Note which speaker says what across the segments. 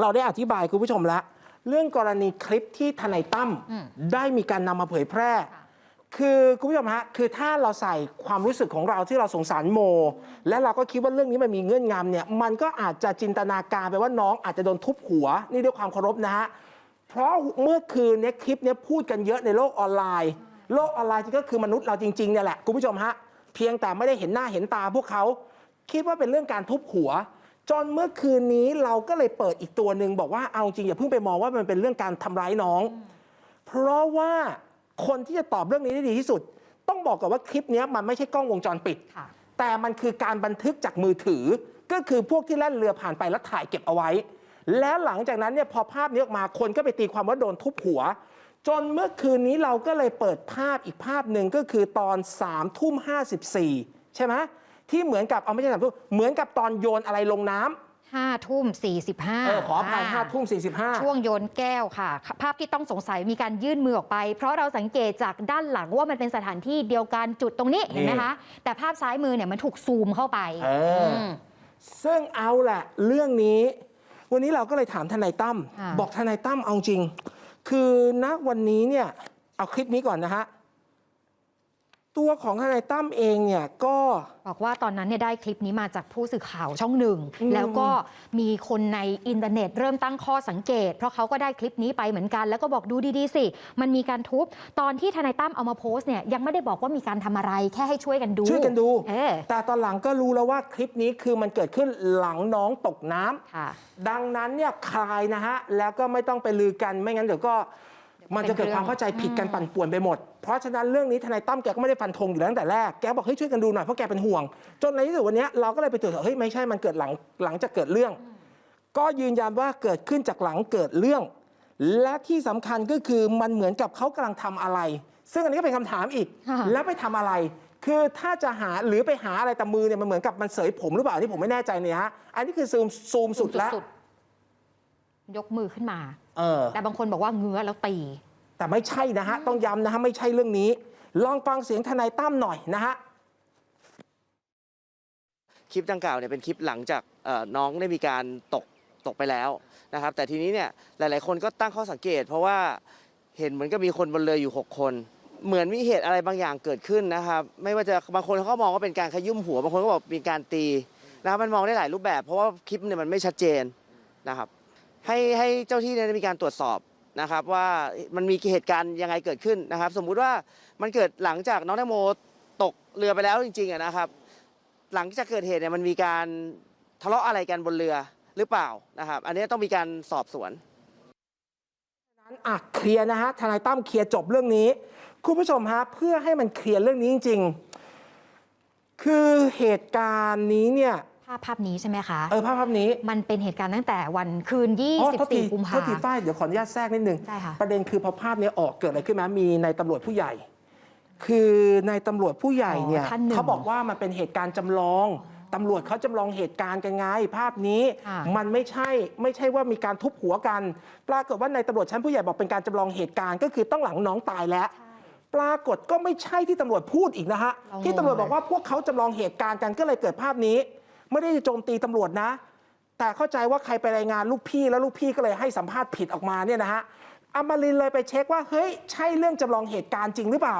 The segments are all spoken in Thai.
Speaker 1: เราได้อธิบายคุณผู้ชมแล้ว เรื่องกรณีคลิปที่ทนายตั้ม
Speaker 2: อืม
Speaker 1: ได้มีการนำมาเผยแพร่
Speaker 2: ค่ะ
Speaker 1: คือคุณผู้ชมฮะคือถ้าเราใส่ความรู้สึกของเราที่เราสงสารโม และเราก็คิดว่าเรื่องนี้มันมีเงื่อนงำเนี่ยมันก็อาจจะจินตนาการไปว่าน้องอาจจะโดนทุบหัว นี่ด้วยความเคารพนะฮะ เพราะเมื่อคืนเนี้คลิปเนี้พูดกันเยอะในโลกออนไลน์ โลกออนไลน์ก็คือมนุษย์เราจริงๆเนี่ยแหละคุณผู้ชมฮะ เพียงแต่ไม่ได้เห็นหน้าเห็นตาพวกเขา คิดว่าเป็นเรื่องการทุบหัว จนเมื่อคืนนี้เราก็เลยเปิดอีกตัวหนึ่งบอกว่าเอาจริงอย่าเพิ่งไปมองว่ามันเป็นเรื่องการทำร้ายน้อง เพราะว่าคนที่จะตอบเรื่องนี้ได้ดีที่สุด ต้องบอกก่อนว่าคลิปเนี้ยมันไม่ใช่กล้องวงจรปิด
Speaker 2: ค่ะ
Speaker 1: แต่มันคือการบันทึกจากมือถือ ก็คือพวกที่แล่นเรือผ่านไปแล้วถ่ายเก็บเอาไว้ แล้วหลังจากนั้นเนี่ยพอภาพนี้ออกมาคนก็ไปตีความว่าโดนทุบหัว จนเมื่อคืนนี้เราก็เลยเปิดภาพอีกภาพหนึ่งก็คือตอน3ามทุ่มห้ใช่ไหม ที่เหมือนกับเอาไม่ใช่สามทุ่มเหมือนกับตอนโยนอะไรลงน้ำ
Speaker 2: ห้าทุ่มสี่สิบห้า
Speaker 1: เออขออภัยห้าทุ่มสี่สิบห้า
Speaker 2: ช่วงโยนแก้วค่ะ ภาพที่ต้องสงสัยมีการยื่นมือออกไป เพราะเราสังเกตจากด้านหลังว่ามันเป็นสถานที่เดียวกันจุดตรงนี้เห็นไหมคะ แต่ภาพซ้ายมือเนี่ยมันถูกซูมเข้าไป
Speaker 1: เอออ
Speaker 2: ม
Speaker 1: ซึ่งเอาแหละเรื่องนี้ วันนี้เราก็เลยถามทนายตั้ม
Speaker 2: ค่ะ
Speaker 1: บอกทนายตั้มเอาจริง คือณวันนี้เนี่ยเอาคลิปนี้ก่อนนะฮะ ตัวของทนายตั้มเองเนี่ยก็
Speaker 2: บอกว่าตอนนั้นเนี่ยได้คลิปนี้มาจากผู้สื่อข่าวช่องหนึ่ง
Speaker 1: อืม
Speaker 2: แล้วก็มีคนในอินเทอร์เน็ตเริ่มตั้งข้อสังเกต เพราะเขาก็ได้คลิปนี้ไปเหมือนกัน แล้วก็บอกดูดีๆสิ มันมีการทุบ ตอนที่ทนายตั้มเอามาโพสต์เนี่ยยังไม่ได้บอกว่ามีการทำอะไรแค่ให้ช่วยกันดู
Speaker 1: ช่วยกันดู
Speaker 2: เออ
Speaker 1: แต่ตอนหลังก็รู้แล้วว่าคลิปนี้คือมันเกิดขึ้นหลังน้องตกน้ำ
Speaker 2: ค่ะ
Speaker 1: ดังนั้นเนี่ยคลายนะฮะแล้วก็ไม่ต้องไปลือกันไม่งั้นเดี๋ยวก็ มันจะเกิดความเข้าใจผิดกันปั่นป่วนไปหมด เพราะฉะนั้นเรื่องนี้ทนายตั้มแกก็ไม่ได้ฟันธงอยู่แล้วตั้งแต่แรก แกบอกเฮ้ยช่วยกันดูหน่อยเพราะแกเป็นห่วง จนในที่สุดวันเนี้ยเราก็เลยไปตรวจสอบเฮ้ยไม่ใช่มันเกิดหลังหลังจากเกิดเรื่อง ก็ยืนยันว่าเกิดขึ้นจากหลังเกิดเรื่อง และที่สำคัญก็คือมันเหมือนกับเขากำลังทำอะไร ซึ่งอันนี้ก็เป็นคำถามอีก
Speaker 2: ค่ะ
Speaker 1: แล้วไปทำอะไร คือถ้าจะหาหรือไปหาอะไรแต่มือเนี่ยมันเหมือนกับมันเสยผมหรือเปล่าอันนี่ผมไม่แน่ใจเนี่ยฮะอันนี้คือซูมซูมสุดแล้ว
Speaker 2: ๆ ยกมือขึ้นมา
Speaker 1: เออ
Speaker 2: แต่บางคนบอกว่าเงื้อแล้วตี
Speaker 1: แต่ไม่ใช่นะฮะ ต้องย้ำนะฮะ ไม่ใช่เรื่องนี้ ลองฟังเสียงทนายตั้มหน่อยนะฮะ
Speaker 3: คลิปดังกล่าวเนี่ยเป็นคลิปหลังจากเอ่อน้องได้มีการตกตกไปแล้วนะครับ แต่ทีนี้เนี่ยหลาย ๆ คนก็ตั้งข้อสังเกต เพราะว่าเห็นเหมือนกับมีคนบนเรืออยู่ 6 คน เหมือนมีเหตุอะไรบางอย่างเกิดขึ้นนะครับ ไม่ว่าจะบางคนเขาก็มองว่าเป็นการขยุ่มหัวบางคนก็บอกมีการตีนะครับมันมองได้หลายรูปแบบ เพราะว่าคลิปเนี่ยมันไม่ชัดเจนนะครับ ให้ให้เจ้าที่เนี่ยได้มีการตรวจสอบนะครับ ว่ามันมีเหตุการณ์ยังไงเกิดขึ้นนะครับ สมมุติว่ามันเกิดหลังจากน้องแตงโมตกเรือไปแล้วจริงๆอะนะครับ หลังจากเกิดเหตุเนี่ยมันมีการทะเลาะอะไรกันบนเรือหรือเปล่านะครับ อันนี้ต้องมีการสอบสวน
Speaker 1: อะเคลียร์นะฮะทนายตั้มเคลียร์จบเรื่องนี้ คุณผู้ชมฮะเพื่อให้มันเคลียร์เรื่องนี้จริง ๆ คือเหตุการณ์นี้เนี่ยา
Speaker 2: พภาพนี้ใช่ไหมคะ
Speaker 1: เออภาพภาพนี้
Speaker 2: มันเป็นเหตุการณ์ตั้งแต่วันคืน
Speaker 1: อ๋อโทษที
Speaker 2: 24 กุม
Speaker 1: โท
Speaker 2: ภา
Speaker 1: ษทีฝ้ายเดี๋ยวขออนุญาตแทรกนิดนึง
Speaker 2: ใช่ค่ะ
Speaker 1: ประเด็นคือพอภาพนี้ออกเกิดอะไรขึ้นไหมมีในายตำรวจผู้ใหญ่ คือในายตำรวจผู้ใหญ่เนี่ย
Speaker 2: อ๋อท่านหนึ่ง
Speaker 1: เขาบอกว่ามันเป็นเหตุการณ์จำลองตำรวจเขาจำลองเหตุการณ์กันไง ภาพนี้
Speaker 2: ค่ะ
Speaker 1: มันไม่ใช่ไม่ใช่ว่ามีการทุบหัวกัน ปรากฏว่าในายตำรวจชั้นผู้ใหญ่บอกเป็นการจำลองเหตุการณ์ก็คือต้องหลังน้องตายแล้ว ปรากฏก็ไม่ใช่ที่ตำรวจพูดอีกนะฮะ
Speaker 2: เรางง
Speaker 1: ที่ตำรวจบอกว่าพวกเขาจำลองเหตุการณ์กันก็เลยเกิดภาพนี้ ไม่ได้จะโจมตีตำรวจนะ แต่เข้าใจว่าใครไปรายงานลูกพี่แล้วลูกพี่ก็เลยให้สัมภาษณ์ผิดออกมาเนี่ยนะฮะอมรินทร์เลยไปเช็คว่าเฮ้ยใช่เรื่องจำลองเหตุการณ์จริงหรือเปล่า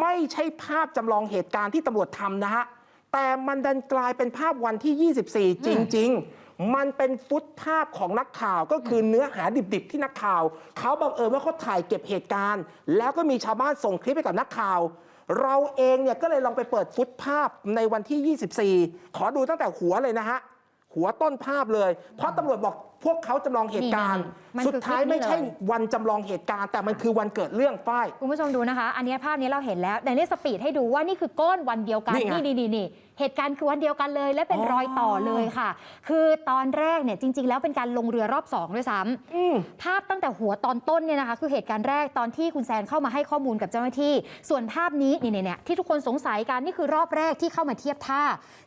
Speaker 1: ไม่ใช่ภาพจำลองเหตุการณ์ที่ตำรวจทำนะฮะแต่มันดันกลายเป็นภาพวันที่ 24 จริง ๆ มันเป็นฟุตภาพของนักข่าวก็คือเนื้อหาดิบๆ ที่นักข่าว เขาบังเอิญว่าเขาถ่ายเก็บเหตุการณ์ แล้วก็มีชาวบ้านส่งคลิปให้กับนักข่าว เราเองเนี่ยก็เลยลองไปเปิดฟุตภาพในวันที่ 24 ขอดูตั้งแต่หัวเลยนะฮะ หัวต้นภาพเลย เพราะตำรวจบอก พวกเขาจำลองเหตุการณ์
Speaker 2: นี่ๆมันคือ
Speaker 1: สุดท้าย
Speaker 2: คลิปนี้
Speaker 1: ไม่ใช่
Speaker 2: เลย
Speaker 1: วันจำลองเหตุการณ์ แต่มันคือวันเกิดเรื่องป้าย
Speaker 2: คุณผู้ชมดูนะคะ อันนี้ภาพนี้เราเห็นแล้วแต่นี่สปีดให้ดูว่านี่คือก้อนวันเดียวกัน
Speaker 1: นี่ไง
Speaker 2: นี่นี่นี่เหตุการณ์คือวันเดียวกันเลย และเป็น
Speaker 1: อ๋อ
Speaker 2: รอยต่อเลยค่ะ คือตอนแรกเนี่ยจริง ๆ แล้วเป็นการลงเรือรอบสองด้วยซ้ำ
Speaker 1: อืม
Speaker 2: ภาพตั้งแต่หัวตอนต้นเนี่ยนะคะคือเหตุการณ์แรกตอนที่คุณแซนเข้ามาให้ข้อมูลกับเจ้าหน้าที่ ส่วนภาพนี้นี่เนี่ยที่ทุกคนสงสัยกันนี่คือรอบแรกที่เข้ามาเทียบท่า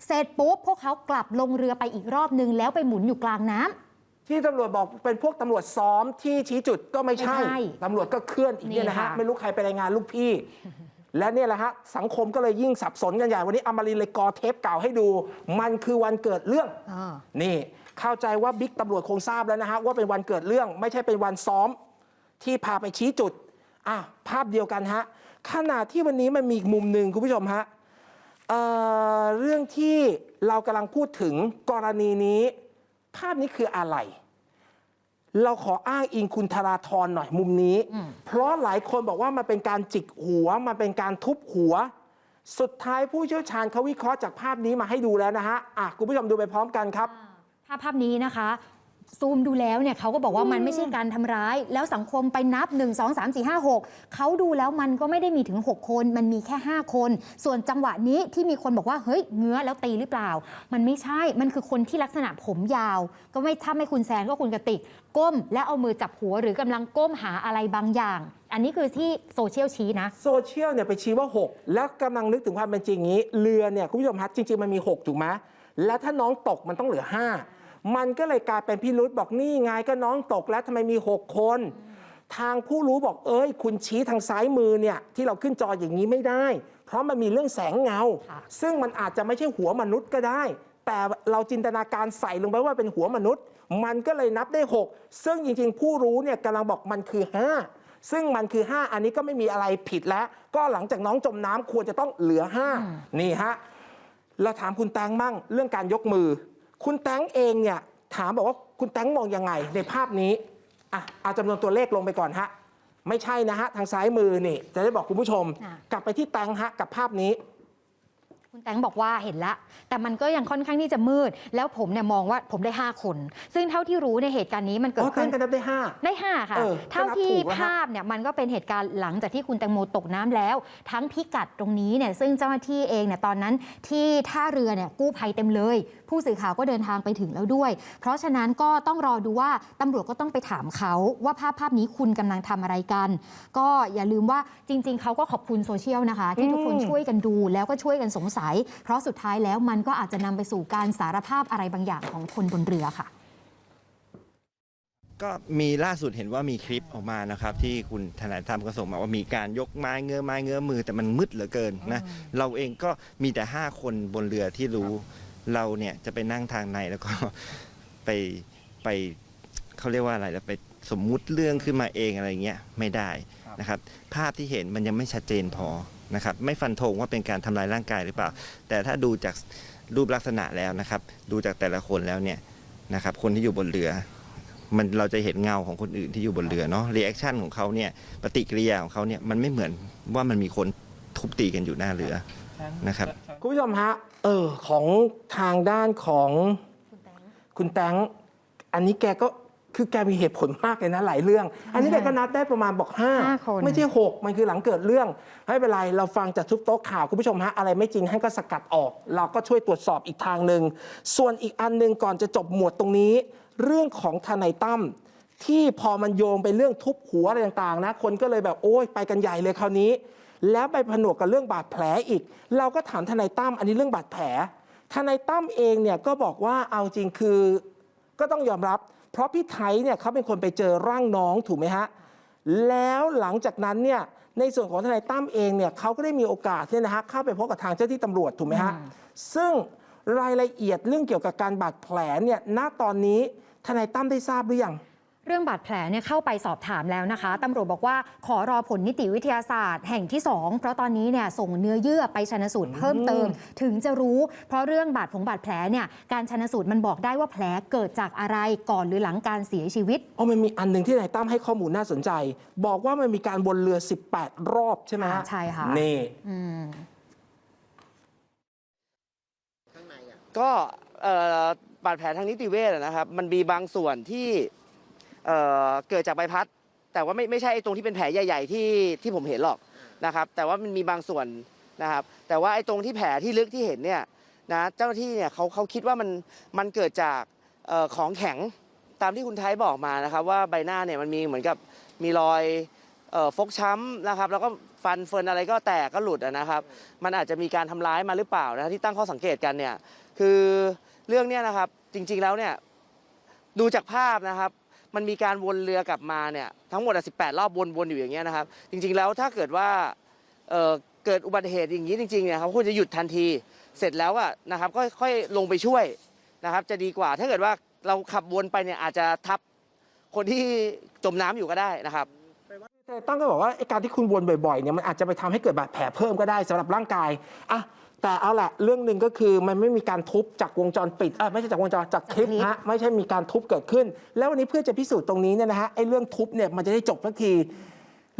Speaker 2: เสร็จปุ๊บพวกเขากลับลงเรือไปอีกรอบนึงแล้วไปหมุนอยู่กลางน้ำ
Speaker 1: ที่ตำรวจบอกเป็นพวกตำรวจซ้อมที่ชี้จุดก็ไม่ใช่
Speaker 2: ไม่ใช่
Speaker 1: ตำรวจก็เคลื่อนอีกเนี่ยนะ
Speaker 2: นี่
Speaker 1: ฮะ
Speaker 2: ค่ะ
Speaker 1: ไม่รู้ใครไปรายงานลูกพี่ และเนี่ยแหละฮะ สังคมก็เลยยิ่งสับสนกันใหญ่ วันนี้อมรินทร์เลยกอเทปเก่าให้ดู มันคือวันเกิดเรื่อง
Speaker 2: อ่า
Speaker 1: นี่เข้าใจว่าบิ๊กตำรวจคงทราบแล้วนะฮะว่าเป็นวันเกิดเรื่องไม่ใช่เป็นวันซ้อม ที่พาไปชี้จุดอะภาพเดียวกันฮะขณะที่วันนี้มันมีอีกมุมหนึ่งคุณผู้ชมฮะเอ่อเรื่องที่เรากำลังพูดถึงกรณีนี้ ภาพนี้คืออะไร เราขออ้างอิงคุณธราธรหน่อยมุมนี้
Speaker 2: อืม
Speaker 1: เพราะหลายคนบอกว่ามันเป็นการจิกหัว มันเป็นการทุบหัว สุดท้ายผู้เชี่ยวชาญเขาวิเคราะห์จากภาพนี้มาให้ดูแล้วนะฮะอะคุณผู้ชมดูไปพร้อมกันครับ
Speaker 2: ภาพภาพนี้นะคะ ซูมดูแล้วเนี่ยเขาก็บอกว่ามันไม่ใช่การทำร้าย แล้วสังคมไปนับ 1 2 3 4 5 6 เขาดูแล้วมันก็ไม่ได้มีถึง 6 คน มันมีแค่ 5 คน ส่วนจังหวะนี้ที่มีคนบอกว่าเฮ้ยเงื้อแล้วตีหรือเปล่า มันไม่ใช่มันคือคนที่ลักษณะผมยาว ก็ไม่ถ้าไม่คุณแซนก็คุณกติก ก้ม แล้วเอามือจับหัวหรือกำลังก้มหาอะไรบางอย่าง อันนี้คือที่โซเชียลชี้นะ
Speaker 1: โซเชียลเนี่ยไปชี้ว่า 6 แล้วกำลังนึกถึงความเป็นจริงนี้เรือเนี่ยคุณผู้ชมฮะจริง ๆ มันมี 6 ถูกไหมและถ้าน้องตกมันต้องเหลือ 5 มันก็เลยกลายเป็นพิรุษบอกนี่ไงก็น้องตกแล้วทำไมมี 6 คน ทางผู้รู้บอกเอ้ย คุณชี้ทางซ้ายมือเนี่ยที่เราขึ้นจออย่างนี้ไม่ได้ เพราะมันมีเรื่องแสงเงา
Speaker 2: ค่ะ
Speaker 1: ซึ่งมันอาจจะไม่ใช่หัวมนุษย์ก็ได้ แต่เราจินตนาการใส่ลงไปว่าเป็นหัวมนุษย์ มันก็เลยนับได้ 6 ซึ่งจริง ๆ ผู้รู้เนี่ยกำลังบอกมันคือ 5ซึ่งมันคือ 5 อันนี้ก็ไม่มีอะไรผิดแล้ว ก็หลังจากน้องจมน้ำควรจะต้องเหลือ 5 นี่ฮะ เราถามคุณแตงมั่งเรื่องการยกมือ คุณแตงเองเนี่ยถามบอกว่าคุณแตงมองยังไงในภาพนี้อะเอาจำนวนตัวเลขลงไปก่อนฮะไม่ใช่นะฮะทางซ้ายมือนี่ จะได้บอกคุณผู้ชม
Speaker 2: อะ
Speaker 1: กลับไปที่แตงฮะกับภาพนี้
Speaker 2: คุณแตงบอกว่าเห็นละ แต่มันก็ยังค่อนข้างที่จะมืด แล้วผมเนี่ยมองว่าผมได้ 5 คน ซึ่งเท่าที่รู้ในเหตุการณ์นี้มันเกิ
Speaker 1: อ๋
Speaker 2: ด
Speaker 1: อแต
Speaker 2: ขึ้
Speaker 1: ง
Speaker 2: น
Speaker 1: กันนับได้ห้า
Speaker 2: ได้ 5 ค่ะ
Speaker 1: เออ
Speaker 2: เท่าที่
Speaker 1: ก็นับถูกแล้วฮะ
Speaker 2: ภาพเนี่ยมันก็เป็นเหตุการณ์หลังจากที่คุณแตงโมตกน้ำแล้ว ทั้งพิกัดตรงนี้เนี่ยซึ่งเจ้าหน้าที่เองเนี่ยตอนนั้นที่ท่าเรือเนี่ยกู้ภัยเต็มเลยผู้สื่อข่าวก็เดินทางไปถึงแล้วด้วย เพราะฉะนั้นก็ต้องรอดูว่าตำรวจก็ต้องไปถามเขาว่าภาพภาพนี้คุณกำลังทำอะไรกัน ก็อย่าลืมว่าจริง ๆ เขาก็ขอบคุณโซเชียลนะคะ ที่ทุกคน
Speaker 1: อืม
Speaker 2: ช่วยกันดูแล้วก็ช่วยกันสงสัย เพราะสุดท้ายแล้วมันก็อาจจะนำไปสู่การสารภาพอะไรบางอย่างของคนบนเรือค่ะ
Speaker 4: ก็มีล่าสุดเห็นว่ามีคลิปออกมานะครับ ที่คุณทนายธรรมก็ส่งมาว่ามีการยกไม้เงื้อไม้เงื้อมือแต่มันมืดเหลือเกินนะเราเองก็มีแต่ 5 คนบนเรือที่รู้ เราเนี่ยจะไปนั่งทางในแล้วก็ไปไปเขาเรียกว่าอะไรแล้วไปสมมุติเรื่องขึ้นมาเองอะไรเงี้ยไม่ได้นะครับภาพที่เห็นมันยังไม่ชัดเจนพอนะครับไม่ฟันธงว่าเป็นการทำลายร่างกายหรือเปล่า แต่ถ้าดูจากรูปลักษณะแล้วนะครับ ดูจากแต่ละคนแล้วเนี่ยนะครับคนที่อยู่บนเรือ มันเราจะเห็นเงาของคนอื่นที่อยู่บนเรือเนาะรีแอคชั่นของเขาเนี่ยปฏิกิริยาของเขาเนี่ยมันไม่เหมือนว่ามันมีคนทุบตีกันอยู่หน้าเรือ นะครับ
Speaker 1: คุณผู้ชมฮะเออของทางด้านของคุณแตงอันนี้แกก็คือแกมีเหตุผลมากเลยนะหลายเรื่อง อันนี้แกก็นับได้ประมาณบอก
Speaker 2: ห้า
Speaker 1: 5
Speaker 2: คน
Speaker 1: ไม่ใช่6มันคือหลังเกิดเรื่องไม่เป็นไรเราฟังจากทุกโต๊ะข่าวคุณผู้ชมฮะอะไรไม่จริงให้ก็สกัดออก เราก็ช่วยตรวจสอบอีกทางหนึ่งส่วนอีกอันหนึ่งก่อนจะจบหมวดตรงนี้ เรื่องของทนายตั้มที่พอมันโยงไปเรื่องทุบหัวอะไรต่างๆนะ คนก็เลยแบบโอ้ยไปกันใหญ่เลยคราวนี้ แล้วไปผนวกกับเรื่องบาดแผลอีก เราก็ถามทนายตั้มอันนี้เรื่องบาดแผลทนายตั้มเองเนี่ยก็บอกว่าเอาจริงคือก็ต้องยอมรับ เพราะพี่ไทยเนี่ยเขาเป็นคนไปเจอร่างน้องถูกไหมฮะแล้วหลังจากนั้นเนี่ยในส่วนของทนายตั้มเองเนี่ยเขาก็ได้มีโอกาสเนี่ยนะฮะเข้าไปพบกับทางเจ้าที่ตำรวจถูกไหมฮะซึ่งรายละเอียดเรื่องเกี่ยวกับการบาดแผลเนี่ยณตอนนี้ทนายตั้มได้ทราบหรือยัง
Speaker 2: เรื่องบาดแผลเนี่ยเข้าไปสอบถามแล้วนะคะตำรวจบอกว่าขอรอผลนิติวิทยาศาสตร์ แห่งที่ 2 เพราะตอนนี้เนี่ยส่งเนื้อเยื่อไปชนสูตรเพิ่มเติม ถึงจะรู้เพราะเรื่องบาดผงบาดแผลเนี่ยการชนสูตรมันบอกได้ว่าแผลเกิดจากอะไรก่อนหรือหลังการเสียชีวิต
Speaker 1: อ๋อมันมีอันหนึ่งที่นายตั้มให้ข้อมูลน่าสนใจ บอกว่ามันมีการบนเรือ 18 รอบใช่ไหมฮะ
Speaker 2: อ่าใช่ค่ะ
Speaker 1: นี่
Speaker 2: อืม
Speaker 3: ก็เอ่อบาดแผลทางนิติเวชอะนะครับ มันมีบางส่วนที่ เอ่อเกิดจากใบพัด แต่ว่าไม่ไม่ใช่ไอ้ตรงที่เป็นแผลใหญ่ ๆ ที่ที่ผมเห็นหรอกนะครับ แต่ว่ามันมีบางส่วนนะครับ แต่ว่าไอ้ตรงที่แผลที่ลึกที่เห็นเนี่ยนะเจ้าหน้าที่เนี่ยเขาเขาคิดว่ามันมันเกิดจากเอ่อของแข็งตามที่คุณไทยบอกมานะครับ ว่าใบหน้าเนี่ยมันมีเหมือนกับมีรอยเอ่อฟกช้ำนะครับ แล้วก็ฟันเฟิร์นอะไรก็แตกก็หลุดอะนะครับ มันอาจจะมีการทำร้ายมาหรือเปล่านะที่ตั้งข้อสังเกตกันเนี่ยคือเรื่องเนี้ยนะครับจริงๆแล้วเนี่ย ดูจากภาพนะครับ มันมีการวนเรือกลับมาเนี่ยทั้งหมดอะ18รอบวนๆอยู่อย่างเงี้ยนะครับ จริง ๆ แล้วถ้าเกิดว่าเเกิดอุบัติเหตุอย่างนี้จริงๆเนี่ยเขาควรจะหยุดทันที เสร็จแล้วอะนะครับก็ค่อยลงไปช่วยนะครับ จะดีกว่าถ้าเกิดว่าเราขับวนไปเนี่ยอาจจะทับคนที่จมน้ำอยู่ก็ได้นะครับ
Speaker 1: แต่ตั้งก็บอกว่าการที่คุณวนบ่อยๆเนี่ยมันอาจจะไปทำให้เกิดบาดแผลเพิ่มก็ได้สำหรับร่างกายอะ แต่เอาแหละเรื่องหนึ่งก็คือมันไม่มีการทุบจากวงจรปิดเอ่อไม่ใช่จากวงจรจากคลิป
Speaker 2: จากคลิป
Speaker 1: ฮะไม่ใช่มีการทุบเกิดขึ้น แล้ววันนี้เพื่อจะพิสูจน์ตรงนี้เนี่ยนะฮะไอ้เรื่องทุบเนี่ยมันจะได้จบสักที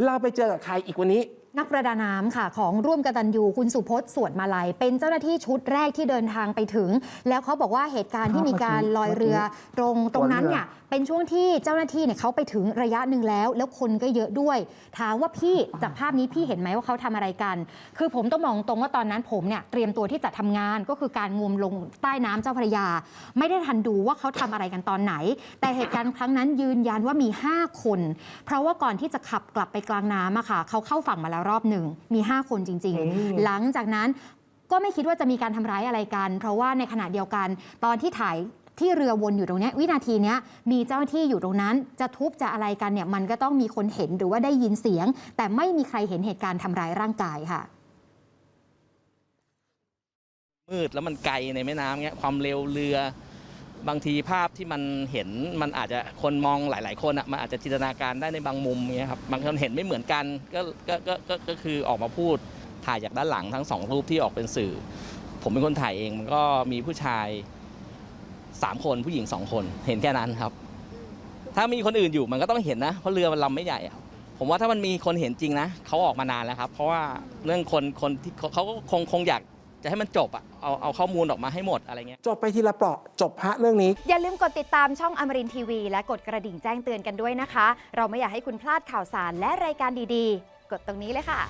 Speaker 1: เราไปเจอกับใครอีกวันนี้
Speaker 2: นักประดาน้ำค่ะของร่วมกตันยูคุณสุพจน์สวดมาลัย เป็นเจ้าหน้าที่ชุดแรกที่เดินทางไปถึง แล้วเขาบอกว่าเหตุการณ์ที่มีการลอยเรือตรงตรงนั้นเนี่ยเป็นช่วงที่เจ้าหน้าที่เนี่ยเขาไปถึงระยะหนึ่งแล้ว แล้วคนก็เยอะด้วย ถามว่าพี่จากภาพนี้พี่เห็นไหมว่าเขาทำอะไรกัน คือผมต้องมองตรงว่าตอนนั้นผมเนี่ยเตรียมตัวที่จะทำงานก็คือการงมลงใต้น้ำเจ้าพระยา ไม่ได้ทันดูว่าเขาทำอะไรกันตอนไหน แต่เหตุการณ์ครั้งนั้นยืนยันว่ามี 5 คน เพราะว่าก่อนที่จะขับกลับไปกลางน้ำอะค่ะเขาเข้าฝั่งมาแล้วรอบหนึ่งมี 5 คนจริง
Speaker 1: อืม
Speaker 2: ๆหลังจากนั้นก็ไม่คิดว่าจะมีการทำร้ายอะไรกัน เพราะว่าในขณะเดียวกัน ตอนที่ถ่ายที่เรือวนอยู่ตรงเนี้ยวินาทีเนี้ยมีเจ้าหน้าที่อยู่ตรงนั้น จะทุบจะอะไรกันเนี่ยมันก็ต้องมีคนเห็นหรือว่าได้ยินเสียง แต่ไม่มีใครเห็นเหตุการณ์ทำร้ายร่างกายค่ะ
Speaker 5: มืดแล้วมันไกลในแม่น้ำเงี้ยความเร็วเรือ บางทีภาพที่มันเห็นมันอาจจะคนมองหลาย ๆ คนอะมันอาจจะจินตนาการได้ในบางมุมเงี้ยครับบางคนเห็นไม่เหมือนกันก็ก็ก็ก็ก็คือออกมาพูดถ่ายจากด้านหลังทั้งสองรูปที่ออกเป็นสื่อ ผมเป็นคนถ่ายเองมันก็มีผู้ชายสามคนผู้หญิงสองคนเห็นแค่นั้นครับ ถ้ามีคนอื่นอยู่มันก็ต้องเห็นนะเพราะเรือมันลำไม่ใหญ่อะผมว่าถ้ามันมีคนเห็นจริงนะเขาออกมานานแล้วครับ เพราะว่าเรื่องคนคนที่เขาเขาก็คงคงอยาก จะให้มันจบอะเอาเอาข้อมูลออกมาให้หมดอะไรเงี้ย
Speaker 1: จบไปทีละเปราะจบฮะเรื่องนี้
Speaker 6: อย่าลืมกดติดตามช่องอมรินทีวี และกดกระดิ่งแจ้งเตือนกันด้วยนะคะ เราไม่อยากให้คุณพลาดข่าวสารและรายการดีๆ กดตรงนี้เลยค่ะ